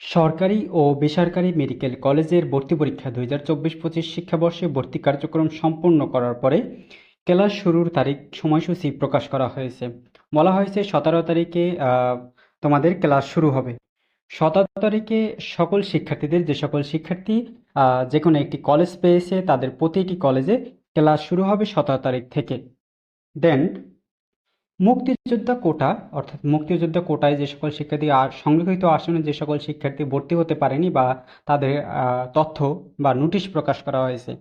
সরকারি ও বেসরকারি মেডিকেল কলেজের ভর্তি পরীক্ষা দুই হাজার চব্বিশ পঁচিশ শিক্ষাবর্ষে ভর্তি কার্যক্রম সম্পূর্ণ করার পরে ক্লাস শুরুর তারিখ সময়সূচি প্রকাশ করা হয়েছে। বলা হয়েছে, সতেরো তারিখে তোমাদের ক্লাস শুরু হবে। সতেরো তারিখে সকল শিক্ষার্থীদের, যে সকল শিক্ষার্থী যে কোনো একটি কলেজ পেয়েছে, তাদের প্রতিটি কলেজে ক্লাস শুরু হবে সতেরো তারিখ থেকে। দেন মুক্তিযোদ্ধা কোটা, অর্থাৎ মুক্তিযোদ্ধা কোটায় যে সকল শিক্ষার্থী সংরক্ষিত আসনে যে সকল শিক্ষার্থী ভর্তি হতে পারেনি বা তাদের তথ্য বা নোটিশ প্রকাশ করা হয়েছে।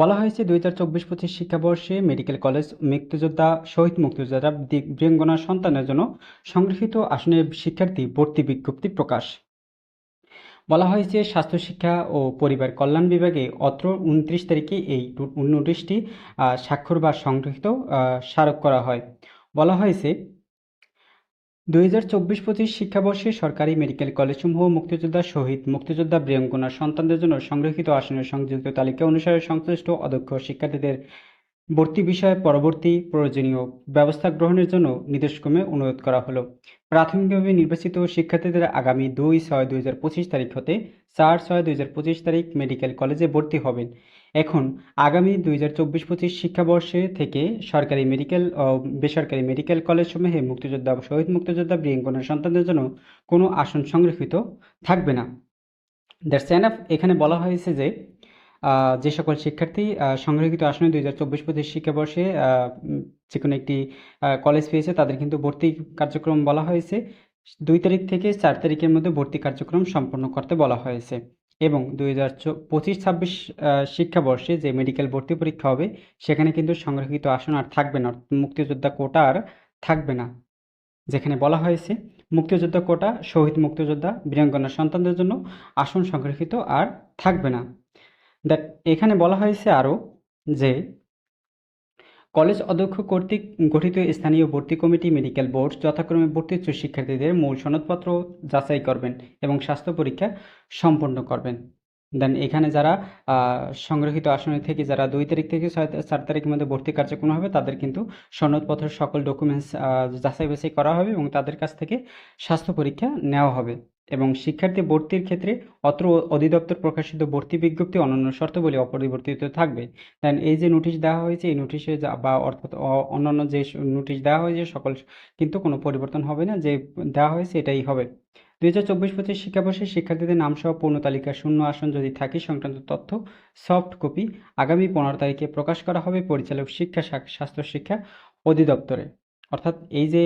বলা হয়েছে দুই হাজার চব্বিশ পঁচিশ শিক্ষাবর্ষে মেডিকেল কলেজ মুক্তিযোদ্ধা, শহীদ মুক্তিযোদ্ধা বীরাঙ্গনা সন্তানের জন্য সংরক্ষিত আসনের শিক্ষার্থী ভর্তি বিজ্ঞপ্তি প্রকাশ। বলা হয়েছে স্বাস্থ্য, শিক্ষা ও পরিবার কল্যাণ বিভাগে অত্র উনত্রিশ তারিখে এই নোটিশটি স্বাক্ষর বা সংরক্ষিত স্মারক করা হয়। বলা হয়েছে, দুই হাজার চব্বিশ পঁচিশ শিক্ষাবর্ষে সরকারি মেডিকেল কলেজসমূহ মুক্তিযোদ্ধা শহীদ মুক্তিযোদ্ধা বীরাঙ্গনার সন্তানদের জন্য সংরক্ষিত আসনের সংযুক্ত তালিকা অনুসারে সংশ্লিষ্ট অধ্যক্ষ শিক্ষার্থীদের ভর্তি বিষয়ে পরবর্তী প্রয়োজনীয় ব্যবস্থা গ্রহণের জন্য নির্দেশক্রমে অনুরোধ করা হলো। প্রাথমিকভাবে নির্বাচিত শিক্ষার্থীদের আগামী দুই ছয় দুই তারিখ হতে চার ছয় দুই তারিখ মেডিকেল কলেজে ভর্তি হবেন। এখন আগামী দুই হাজার চব্বিশ পঁচিশ শিক্ষাবর্ষে থেকে সরকারি মেডিকেল ও বেসরকারি মেডিকেল কলেজসমূহে মুক্তিযোদ্ধা শহীদ মুক্তিযোদ্ধা বীরাঙ্গনার সন্তানদের জন্য কোনো আসন সংরক্ষিত থাকবে না। দ্যাটস এনাফ এখানে বলা হয়েছে যে যে সকল শিক্ষার্থী সংরক্ষিত আসনে দুই হাজার চব্বিশ পঁচিশ শিক্ষাবর্ষে যে কোনো একটি কলেজ পেয়েছে, তাদের কিন্তু ভর্তি কার্যক্রম বলা হয়েছে। দুই তারিখ থেকে চার তারিখের মধ্যে ভর্তি কার্যক্রম সম্পন্ন করতে বলা হয়েছে। এবং দুই হাজার পঁচিশ ছাব্বিশ শিক্ষাবর্ষে যে মেডিকেল ভর্তি পরীক্ষা হবে, সেখানে কিন্তু সংরক্ষিত আসন আর থাকবে না মুক্তিযোদ্ধা কোটা আর থাকবে না, যেখানে বলা হয়েছে মুক্তিযোদ্ধা কোটা, শহীদ মুক্তিযোদ্ধা, বীরাঙ্গনা সন্তানদের জন্য আসন সংরক্ষিত আর থাকবে না। দ্যাট এখানে বলা হয়েছে আরও যে কলেজ অধ্যক্ষ কর্তৃক গঠিত স্থানীয় ভর্তি কমিটি মেডিকেল বোর্ড যথাক্রমে ভর্তিচ্ছু শিক্ষার্থীদের মূল সনদপত্র যাচাই করবেন এবং স্বাস্থ্য পরীক্ষা সম্পন্ন করবেন। দেন এখানে যারা সংরক্ষিত আসনে থেকে যারা দুই তারিখ থেকে চার তারিখের মধ্যে ভর্তি কার্যক্রম হবে, তাদের কিন্তু সনদপত্রের সকল ডকুমেন্টস যাচাই বাছাই করা হবে এবং তাদের কাছ থেকে স্বাস্থ্য পরীক্ষা নেওয়া হবে। এবং শিক্ষার্থী ভর্তির ক্ষেত্রে অত্র অধিদপ্তর প্রকাশিত ভর্তি বিজ্ঞপ্তি অন্যান্য শর্তাবলী অপরিবর্তিত থাকবে। দেন এই যে নোটিশ দেওয়া হয়েছে, এই নোটিশে বা অর্থাৎ অন্যান্য যে নোটিশ দেওয়া হয়েছে, সকল কিন্তু কোনো পরিবর্তন হবে না। যে দেওয়া হয়েছে, এটাই হবে। দুই হাজার চব্বিশ পঁচিশ শিক্ষাবর্ষে শিক্ষার্থীদের নামসহ পূর্ণ তালিকা শূন্য আসন যদি থাকে, সংক্রান্ত তথ্য সফট কপি আগামী পনেরো তারিখে প্রকাশ করা হবে পরিচালক শিক্ষা স্বাস্থ্য শিক্ষা অধিদপ্তরে। অর্থাৎ এই যে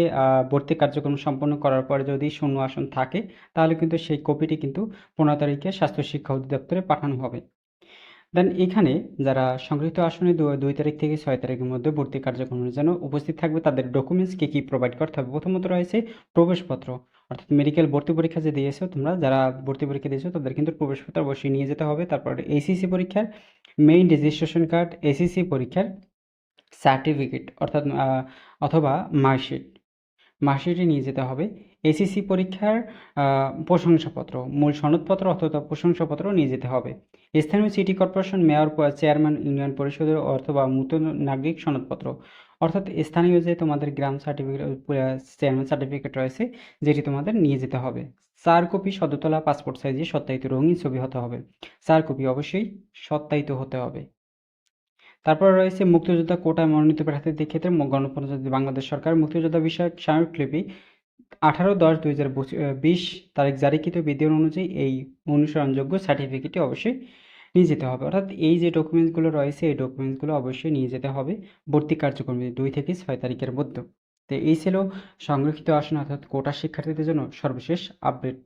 ভর্তি কার্যক্রম সম্পন্ন করার পরে যদি শূন্য আসন থাকে, তাহলে কিন্তু সেই কপিটি কিন্তু পনেরো তারিখে স্বাস্থ্য শিক্ষা অধিদপ্তরে পাঠানো হবে। দেন এখানে যারা সংগৃহীত আসনে দুই তারিখ থেকে ছয় তারিখের মধ্যে ভর্তি কার্যক্রমের জন্য উপস্থিত থাকবে, তাদের ডকুমেন্টস কী কী প্রোভাইড করতে হবে? প্রথমত রয়েছে প্রবেশপত্র। অর্থাৎ মেডিকেল ভর্তি পরীক্ষা যে দিয়েছ তোমরা, যারা ভর্তি পরীক্ষা দিয়েছ তাদের কিন্তু প্রবেশপত্র অবশ্যই নিয়ে যেতে হবে। তারপর এসিসি পরীক্ষার মেইন রেজিস্ট্রেশন কার্ড এসিসি পরীক্ষার সার্টিফিকেট অর্থাৎ অথবা মার্কশিট মার্কশিটে নিয়ে যেতে হবে। এসিসি পরীক্ষার প্রশংসাপত্র, মূল সনদপত্র অথবা প্রশংসাপত্র নিয়ে যেতে হবে। স্থানীয় city corporation mayor chairman union পরিষদের অথবা মূত নাগরিক সনদপত্র। অর্থাৎ স্থানীয় যে তোমাদের গ্রাম সার্টিফিকেট চেয়ারম্যান সার্টিফিকেট রয়েছে, যেটি তোমাদের নিয়ে যেতে হবে। চার কপি সদতলা পাসপোর্ট সাইজে সত্যায়িত রঙিন ছবি হতে হবে। চার কপি অবশ্যই সত্যায়িত হতে হবে। তারপর রয়েছে মুক্তিযোদ্ধা কোটায় মনোনীত প্রার্থীদের ক্ষেত্রে গণপ্রজাতন্ত্রী বাংলাদেশ সরকার মুক্তিযোদ্ধা বিষয়ক স্মারকলিপি আঠারো দশ দুই হাজার বিশ তারিখ জারিকৃত বিধির অনুযায়ী এই অনুসরণযোগ্য সার্টিফিকেটটি অবশ্যই নিয়ে যেতে হবে। অর্থাৎ এই যে ডকুমেন্টসগুলো রয়েছে, এই ডকুমেন্টসগুলো অবশ্যই নিয়ে যেতে হবে ভর্তি কার্যক্রমে দুই থেকে ছয় তারিখের মধ্যে। তো এই ছিল সংরক্ষিত আসন অর্থাৎ কোটা শিক্ষার্থীদের জন্য সর্বশেষ আপডেট